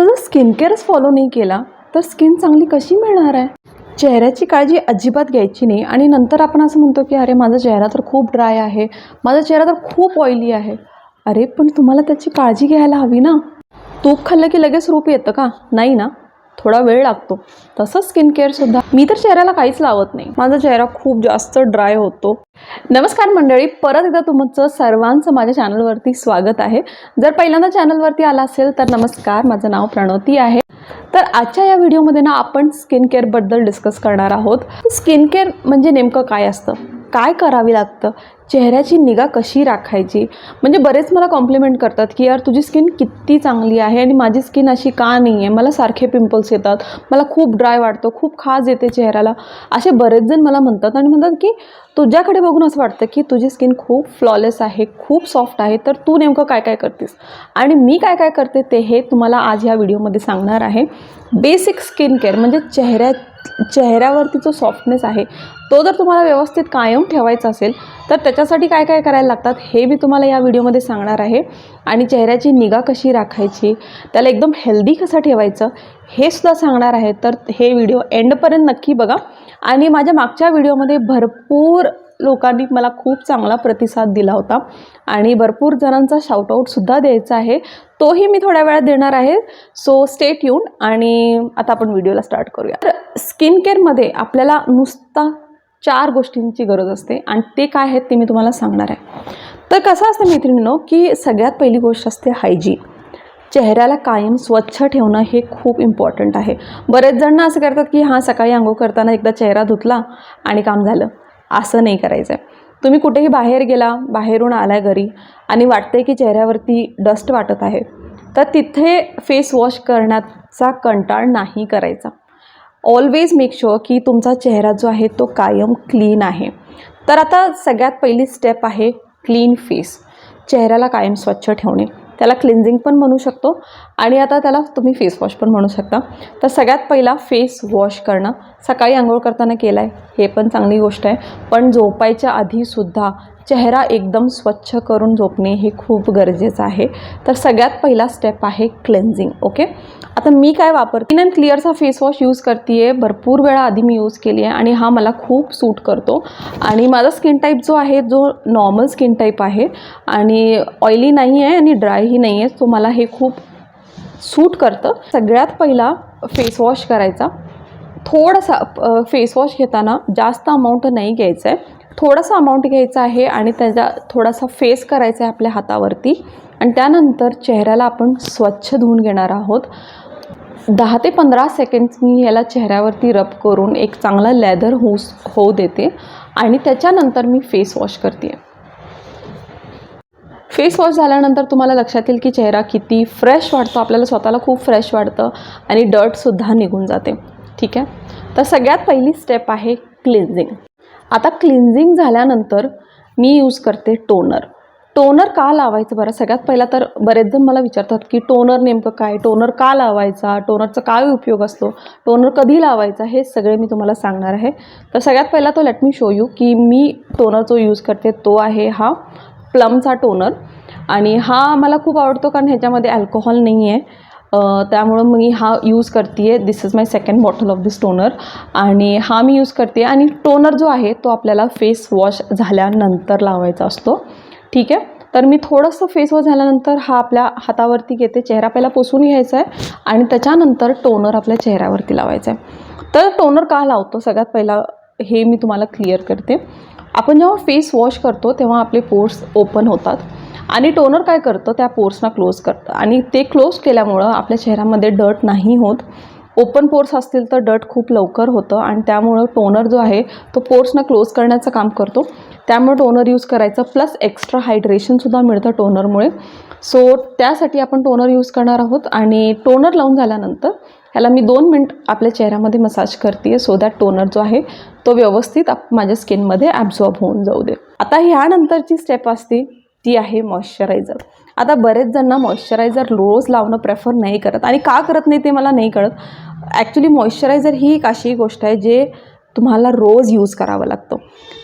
आता जर skin केअरच follow नाही केला तर स्किन चांगली कशी मिळणार आहे? चेहऱ्याची काळजी अजिबात घ्यायची नाही आणि नंतर आपण असं म्हणतो की अरे माझा चेहरा तर खूप ड्राय आहे. माझा चेहरा तर खूप ऑइली आहे. अरे पण तुम्हाला त्याची काळजी घ्यायला हवी ना? तूप खाल्लं की लगेच रूप येतं का? नाही ना? थोडा वेळ लागतो. तसंच स्किन केअरसुद्धा मी तर चेहऱ्याला काहीच लावत नाही. माझा चेहरा खूप जास्त ड्राय होतो. नमस्कार मंडळी. परत एकदा तुमचं सर्वांचं माझ्या चॅनलवरती स्वागत आहे. जर पहिल्यांदा चॅनलवरती आला असेल तर नमस्कार. माझं नाव प्रणवती आहे. तर आजच्या या व्हिडिओमध्ये ना आपण स्किन केअरबद्दल डिस्कस करणार आहोत. स्किन केअर म्हणजे नेमकं काय असतं? काय करावी लागतं? चेहऱ्याची निगा कशी राखायची? म्हणजे बरेच मला कॉम्प्लिमेंट करतात की यार तुझी स्किन किती चांगली आहे आणि माझी स्किन अशी का नाही आहे मला सारखे पिंपल्स येतात. मला खूप ड्राय वाटतो खूप खाज येते चेहऱ्याला. असे बरेच जण मला म्हणतात आणि म्हणतात की तुझ्याकडे बघून असं वाटतं की तुझी स्किन खूप फ्लॉलेस आहे खूप सॉफ्ट आहे तर तू नेमकं काय काय करतेस? आणि मी काय काय करते ते हे तुम्हाला आज ह्या व्हिडिओमध्ये सांगणार आहे. बेसिक स्किन केअर म्हणजे चेहऱ्या चेहऱ्यावरती जो सॉफ्टनेस आहे तो जर तुम्हाला व्यवस्थित कायम ठेवायचा असेल तर त्याच्यासाठी काय काय करायला लागतात हे मी तुम्हाला या व्हिडिओमध्ये सांगणार आहे. आणि चेहऱ्याची निगा कशी राखायची त्याला एकदम हेल्दी कसं ठेवायचं हे सुद्धा सांगणार आहे. तर हे व्हिडिओ एंडपर्यंत नक्की बघा. आणि माझ्या मागच्या व्हिडिओमध्ये भरपूर लोकांनी मला खूप चांगला प्रतिसाद दिला होता. आणि भरपूर जणांचा शाउटआउटसुद्धा द्यायचा आहे. तोही मी थोड्या वेळात देणार आहे. सो स्टेट येऊन आणि आता आपण व्हिडिओला स्टार्ट करूया. तर स्किन केअरमध्ये आपल्याला नुसता चार गोष्टींची गरज असते आणि ते काय आहेत ते मी तुम्हाला सांगणार आहे. तर कसं असतं मैत्रिणीनो की सगळ्यात पहिली गोष्ट असते हायजीन चेहऱ्याला कायम स्वच्छ ठेवणं हे खूप इम्पॉर्टंट आहे. बरेच जण असं करतात की हां सकाळी आंघोळ करताना एकदा चेहरा धुतला आणि काम झालं. असं नाही करायचं आहे तुम्ही कुठेही बाहेर गेला बाहेरून आला घरी आणि वाटते की चेहऱ्यावरती डस्ट वाटत आहे तर तिथे फेस वॉश करण्याचा कंटाळ नाही करायचा. ऑलवेज मेक शुअर की तुमचा चेहरा जो आहे तो कायम क्लीन आहे. तर आता सगळ्यात पहिली स्टेप आहे क्लीन फेस चेहऱ्याला कायम स्वच्छ ठेवणे. त्याला क्लिन्झिंग पण म्हणू शकतो. आणि आता त्याला तुम्ही फेसवॉश पण म्हणू शकता. तर सगळ्यात पहिला फेस वॉश करणं. सकाळी आंघोळ करताना केलं आहे हे पण चांगली गोष्ट आहे. पण झोपायच्या आधीसुद्धा चेहरा एकदम स्वच्छ करून झोपणे हे खूप गरजेचं आहे. तर सगळ्यात पहिला स्टेप आहे क्लेन्झिंग ओके आता मी काय वापरते? क्लीन अँड क्लिअरचा फेस वॉश यूज करते आहे भरपूर वेळा आधी मी यूज केली आहे आणि हा मला खूप सूट करतो. आणि माझा स्किन टाईप जो आहे जो नॉर्मल स्किन टाईप आहे आणि ऑइली नाही आहे आणि ड्रायही नाही आहे सो मला हे खूप सूट करतं. सगळ्यात पहिला फेस वॉश करायचा. थोडासा फेस वॉश घेताना जास्त अमाऊंट नाही घ्यायचं आहे थोडासा अमाऊंट घ्यायचा आहे आणि त्याचा थोडासा फेस करायचा आहे आपल्या हातावरती. आणि त्यानंतर चेहऱ्याला आपण स्वच्छ धुवून घेणार आहोत. दहा ते पंधरा सेकंड्स मी याला चेहऱ्यावरती रब करून एक चांगला लेदर होऊ होऊ देते. आणि त्याच्यानंतर मी फेस वॉश करते फेस वॉश झाल्यानंतर तुम्हाला लक्षात येईल की चेहरा किती फ्रेश वाटतो आपल्याला स्वतःला खूप फ्रेश वाटतं आणि डर्टसुद्धा निघून जाते. ठीक आहे? तर सगळ्यात पहिली स्टेप आहे क्लिन्झिंग आता क्लिन्झिंग झाल्यानंतर मी यूज करते टोनर टोनर का लावायचं बरं? सगळ्यात पहिला तर बरेच जण मला विचारतात की टोनर नेमकं काय? टोनर का लावायचा? टोनरचा काय उपयोग असतो? टोनर कधी लावायचा? हे सगळे मी तुम्हाला सांगणार आहे. तर सगळ्यात पहिला तो लेट मी शो यू की मी टोनर जो यूज करते तो आहे हा प्लमचा टोनर आणि हा मला खूप आवडतो कारण ह्याच्यामध्ये अल्कोहोल नाही आहे त्यामुळं मी हा यूज करते आहे this is my second bottle of this toner आणि हा मी यूज करते आणि टोनर जो आहे तो आपल्याला फेस वॉश झाल्यानंतर लावायचा असतो. ठीक आहे? तर मी थोडंसं फेस वॉश झाल्यानंतर हा आपल्या हातावरती घेते. चेहरा पहिला पोसून घ्यायचा आहे. आणि त्याच्यानंतर टोनर आपल्या चेहऱ्यावरती लावायचा आहे. तर टोनर का लावतो? सगळ्यात पहिला हे मी तुम्हाला क्लिअर करते. आपण जेव्हा फेस वॉश करतो तेव्हा आपले पोर्स ओपन होतात. आणि टोनर काय करतं त्या पोर्सना क्लोज करतं. आणि ते क्लोज केल्यामुळं आपल्या चेहऱ्यामध्ये डट नाही होत. ओपन पोर्स असतील तर डट खूप लवकर होतं आणि त्यामुळं टोनर जो आहे तो पोर्सना क्लोज करण्याचं काम करतो. त्यामुळे टोनर यूज करायचं प्लस एक्स्ट्रा हायड्रेशनसुद्धा मिळतं टोनरमुळे. सो त्यासाठी आपण टोनर यूज करणार आहोत आणि टोनर लावून झाल्यानंतर ह्याला मी दोन मिनट आपल्या चेहऱ्यामध्ये मसाज करते सो दॅट टोनर जो आहे तो व्यवस्थित आप माझ्या स्किनमध्ये ॲब्झॉर्ब होऊन जाऊ दे. आता ह्यानंतरची स्टेप असते ती आहे मॉइश्चरायझर आता बरेच जणांना मॉइश्चरायझर रोज लावणं प्रेफर नाही करत. आणि का करत नाही ते मला नाही कळत. ॲक्च्युली मॉइश्चरायझर ही एक अशी गोष्ट आहे जे तुम्हाला रोज यूज करावा लागतो.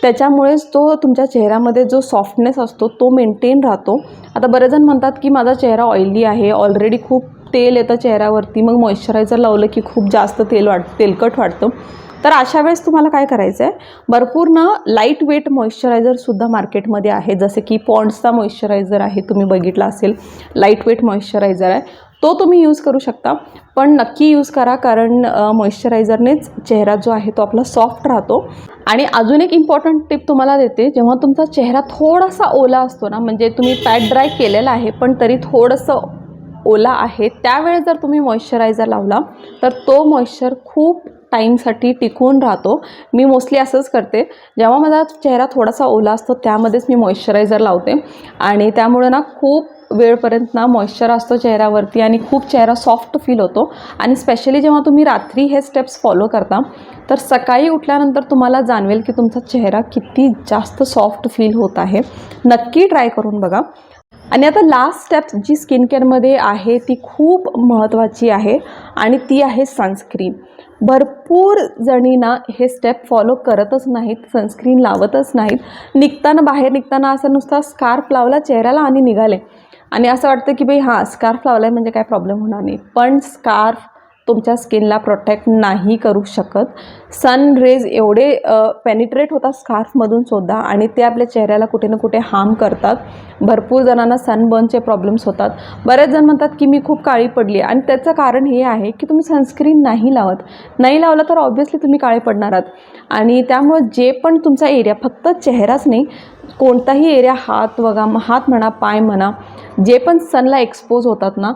त्याच्यामुळेच तो तुमच्या चेहऱ्यामध्ये जो सॉफ्टनेस असतो तो मेंटेन राहतो. आता बरेच जण म्हणतात की माझा चेहरा ऑइली आहे. ऑलरेडी खूप तेल येतं चेहऱ्यावरती. मग मॉइश्चरायझर लावलं की खूप जास्त तेल वाट तेलकट वाटतं तर अशा वेळेस तुम्हाला काय करायचं आहे भरपूर ना लाइट वेट मॉइश्चरायझरसुद्धा मार्केटमध्ये आहे. जसे की पॉन्ड्सचा मॉइश्चरायझर आहे तुम्ही बघितला असेल. लाइट वेट मॉइश्चरायझर आहे. तो तुम्ही यूज करू शकता. पण नक्की यूज करा कारण मॉइश्चरायझरनेच चेहरा जो आहे तो आपला सॉफ्ट राहतो. आणि अजून एक इम्पॉर्टंट टिप तुम्हाला देते. जेव्हा तुमचा चेहरा थोडासा ओला असतो ना म्हणजे तुम्ही पॅट ड्राय केलेला आहे पण तरी थोडंसं ओला आहे त्यावेळेस जर तुम्ही मॉइश्चरायझर लावला तर तो मॉइश्चर खूप टाईमसाठी टिकून राहतो. मी मोस्टली असंच करते. जेव्हा माझा चेहरा थोडासा ओला असतो त्यामध्येच मी मॉइश्चरायझर लावते. आणि त्यामुळे ना खूप वेळपर्यंत ना मॉइश्चर असतो चेहऱ्यावरती आणि खूप चेहरा सॉफ्ट फील होतो. आणि स्पेशली जेव्हा तुम्ही रात्री हे स्टेप्स फॉलो करता तर सकाळी उठल्यानंतर तुम्हाला जाणवेल की तुमचा चेहरा किती जास्त सॉफ्ट फील होत आहे. नक्की ट्राय करून बघा. आणि आता लास्ट स्टेप जी स्किन केअरमध्ये आहे ती खूप महत्त्वाची आहे आणि ती आहे सनस्क्रीन. भरपूर जणींना हे स्टेप फॉलो करतच नाहीत सनस्क्रीन लावतच नाहीत. निघताना बाहेर निघताना असं नुसता स्कार्फ लावला चेहऱ्याला आणि निघाले. आणि असं वाटतं की बाई हां स्कार्फ लावला आहे म्हणजे काय प्रॉब्लेम होणार नाही. पण स्कार्फ तुमच्या स्किनला प्रोटेक्ट नाही करू शकत. सन रेज एवढे पेनिट्रेट होतात स्कार्फमधून सुद्धा आणि ते आपल्या चेहऱ्याला कुठे ना कुठे हार्म करतात. भरपूर जणांना सनबर्नचे प्रॉब्लेम्स होतात. बरेच जण म्हणतात की मी खूप काळी पडली आणि त्याचं कारण हे आहे की तुम्ही सनस्क्रीन नाही लावत. नाही लावलं तर ऑब्व्हियसली तुम्ही काळे पडणार आहात. आणि त्यामुळं जे पण तुमचा एरिया फक्त चेहराच नाही कोणताही एरिया हात वगा हात म्हणा पाय म्हणा जे पण सनला एक्सपोज होतात ना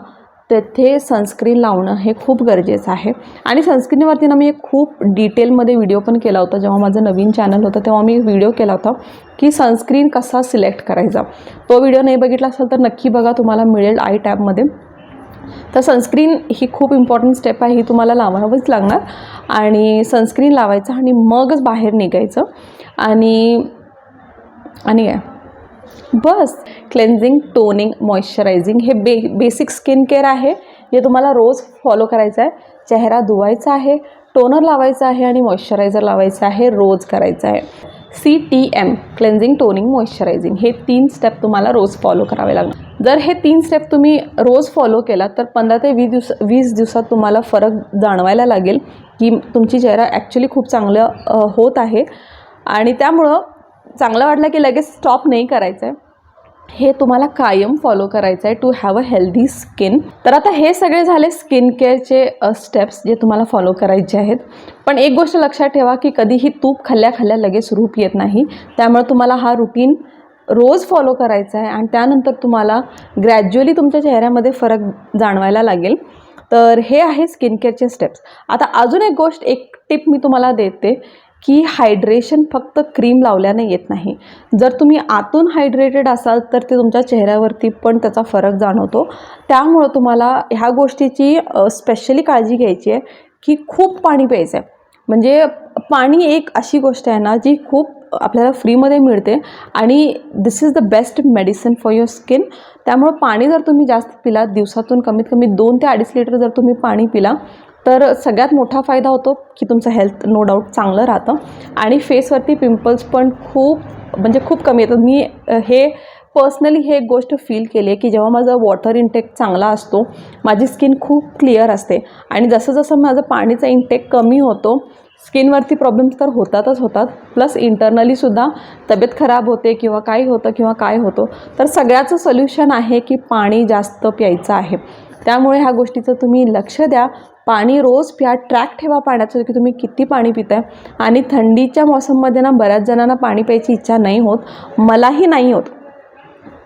तेथे सनस्क्रीन लावणं हे खूप गरजेचं आहे. आणि सनस्क्रीनवरती ना मी एक खूप डिटेलमध्ये व्हिडिओ पण केला होता. जेव्हा माझं नवीन चॅनल होतं तेव्हा मी व्हिडिओ केला होता की सनस्क्रीन कसा सिलेक्ट करायचा. तो व्हिडिओ नाही बघितला असेल तर नक्की बघा तुम्हाला मिळेल आय टॅबमध्ये तर सनस्क्रीन ही खूप इम्पॉर्टंट स्टेप आहे ही तुम्हाला लावावीच लागणार. आणि सनस्क्रीन लावायचं आणि मगच बाहेर निघायचं. आणि आणि काय? बस क्लेन्झिंग टोनिंग मॉइश्चरायझिंग हे बे बेसिक स्किन केअर आहे जे तुम्हाला रोज फॉलो करायचं आहे चेहरा धुवायचा आहे टोनर लावायचा आहे आणि मॉइश्चरायझर लावायचं आहे रोज करायचं आहे. C T M cleansing toning moisturizing हे तीन स्टेप तुम्हाला रोज फॉलो करावे लागणार. जर हे तीन स्टेप तुम्ही रोज फॉलो केला तर पंधरा ते वीस दिवस वीस दिवसात तुम्हाला फरक जाणवायला लागेल की तुमची चेहरा ॲक्च्युली खूप चांगलं होत आहे. आणि त्यामुळं चांगलं वाटलं की लगेच स्टॉप नाही करायचं आहे हे तुम्हाला कायम फॉलो करायचं आहे to have a healthy skin तर आता हे सगळे झाले स्किन केअरचे स्टेप्स जे तुम्हाला फॉलो करायचे आहेत. पण एक गोष्ट लक्षात ठेवा की कधीही तूप खाल्ल्या खाल्ल्या लगेच रूप येत नाही. त्यामुळे तुम्हाला हा रुटीन रोज फॉलो करायचा आहे आणि त्यानंतर तुम्हाला ग्रॅज्युअली तुमच्या चेहऱ्यामध्ये फरक जाणवायला लागेल. तर हे आहे स्किन केअरचे स्टेप्स आता अजून एक गोष्ट एक टिप मी तुम्हाला देते. की हायड्रेशन फक्त क्रीम लावल्याने येत नाही. जर तुम्ही आतून हायड्रेटेड असाल तर ते तुमच्या चेहऱ्यावरती पण त्याचा फरक जाणवतो. त्यामुळं तुम्हाला ह्या गोष्टीची स्पेशली काळजी घ्यायची आहे की खूप पाणी प्यायचं आहे. म्हणजे पाणी एक अशी गोष्ट आहे ना जी खूप आपल्याला फ्रीमध्ये मिळते आणि this is the best medicine for your skin त्यामुळं पाणी जर तुम्ही जास्त पिलात दिवसातून कमीत कमी दोन ते अडीच लिटर जर तुम्ही पाणी पिला तर सगळ्यात मोठा फायदा होतो की तुमचं हेल्थ नो डाऊट चांगलं राहतं. आणि फेसवरती पिंपल्स पण खूप म्हणजे खूप कमी येतात. मी हे पर्सनली हे एक गोष्ट फील केली आहे की जेव्हा माझा वॉटर इंटेक चांगला असतो माझी स्किन खूप क्लिअर असते. आणि जसं जसं माझं पाणीचा इंटेक कमी होतो स्किनवरती प्रॉब्लेम्स तर होतातच होतात. प्लस इंटरनलीसुद्धा तब्येत खराब होते किंवा काय होतं किंवा काय होतं. तर सगळ्याचं सोल्युशन आहे की पाणी जास्त प्यायचं आहे. त्यामुळे ह्या गोष्टीचं तुम्ही लक्ष द्या. पाणी रोज प्या ट्रॅक ठेवा पाण्याचं की तुम्ही किती पाणी पिताय. आणि थंडीच्या मोसममध्ये ना बऱ्याच जणांना पाणी प्यायची इच्छा नाही होत. मलाही नाही होत.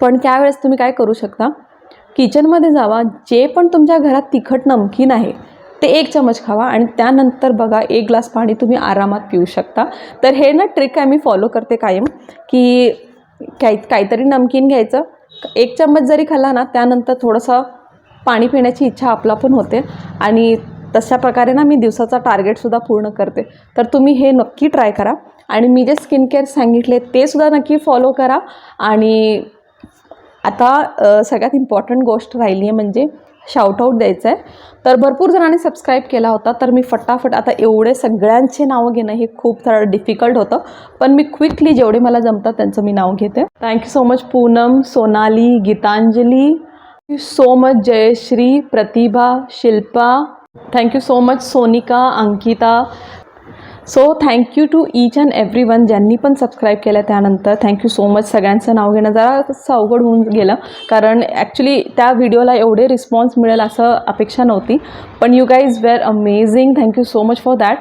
पण त्यावेळेस तुम्ही काय करू शकता? किचनमध्ये जावा. जे पण तुमच्या घरात तिखट नमकीन आहे ते एक चमच खावा आणि त्यानंतर बघा एक ग्लास पाणी तुम्ही आरामात पिऊ शकता. तर हे ना ट्रिक आहे मी फॉलो करते कायम की काही काहीतरी नमकीन घ्यायचं. एक चम्मच जरी खाल्ला ना त्यानंतर थोडंसं पाणी पिण्याची इच्छा आपला पण होते. आणि तशा प्रकारे ना मी दिवसाचा टार्गेटसुद्धा पूर्ण करते. तर तुम्ही हे नक्की ट्राय करा. आणि मी जे स्किन केअर सांगितले ते सुद्धा नक्की फॉलो करा. आणि आता सगळ्यात इम्पॉर्टंट गोष्ट राहिली आहे म्हणजे शाउटआउट द्यायचं आहे तर भरपूर जणांनी सबस्क्राईब केला होता तर मी फटाफट आता एवढे सगळ्यांचे नावं घेणं हे खूप थोडं डिफिकल्ट होतं. पण मी क्विकली जेवढे मला जमतात त्यांचं मी नाव घेते. Thank you so much Poonam Sonali Gitanjali. You so much Jayashree Pratibha Shilpa. Thank you so much Sonika Ankita. So thank you to each and every one ज्यांनी पण सबस्क्राईब केलं त्यानंतर. थँक्यू सो मच सगळ्यांचं नाव घेणं जरा असं अवघड होऊन गेलं. कारण ॲक्च्युली त्या व्हिडिओला एवढे रिस्पॉन्स मिळेल असं अपेक्षा नव्हती. पण you guys were amazing thank you so much for that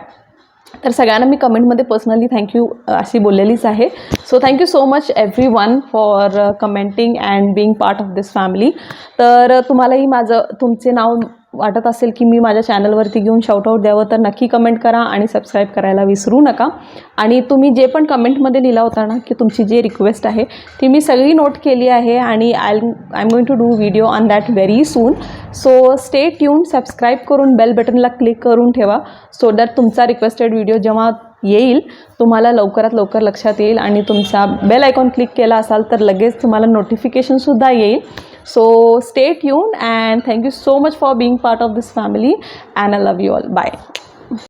तर सगळ्यांना मी कमेंटमध्ये पर्सनली थँक्यू अशी बोललेलीच आहे. So thank you so much every one for commenting and being part of this family तर तुम्हालाही माझं तुमचे नाव वाटत असेल की मी माझ्या चॅनलवरती घेऊन शाउटआउट द्यावं तर नक्की कमेंट करा आणि सबस्क्राईब करायला विसरू नका. आणि तुम्ही जे पण कमेंटमध्ये लिहिला होता ना की तुमची जी रिक्वेस्ट आहे ती मी सगळी नोट केली आहे आणि I I am going to do video on that very soon so stay tune subscribe करून बेल बटनला क्लिक करून ठेवा सो दॅट तुमचा रिक्वेस्टेड व्हिडिओ जेव्हा येईल तुम्हाला लवकरात लवकर लक्षात येईल आणि तुमचा बेल आयकॉन क्लिक केला असाल तर लगेच तुम्हाला नोटिफिकेशनसुद्धा येईल. So stay tuned and thank you so much for being part of this family and I love you all. Bye.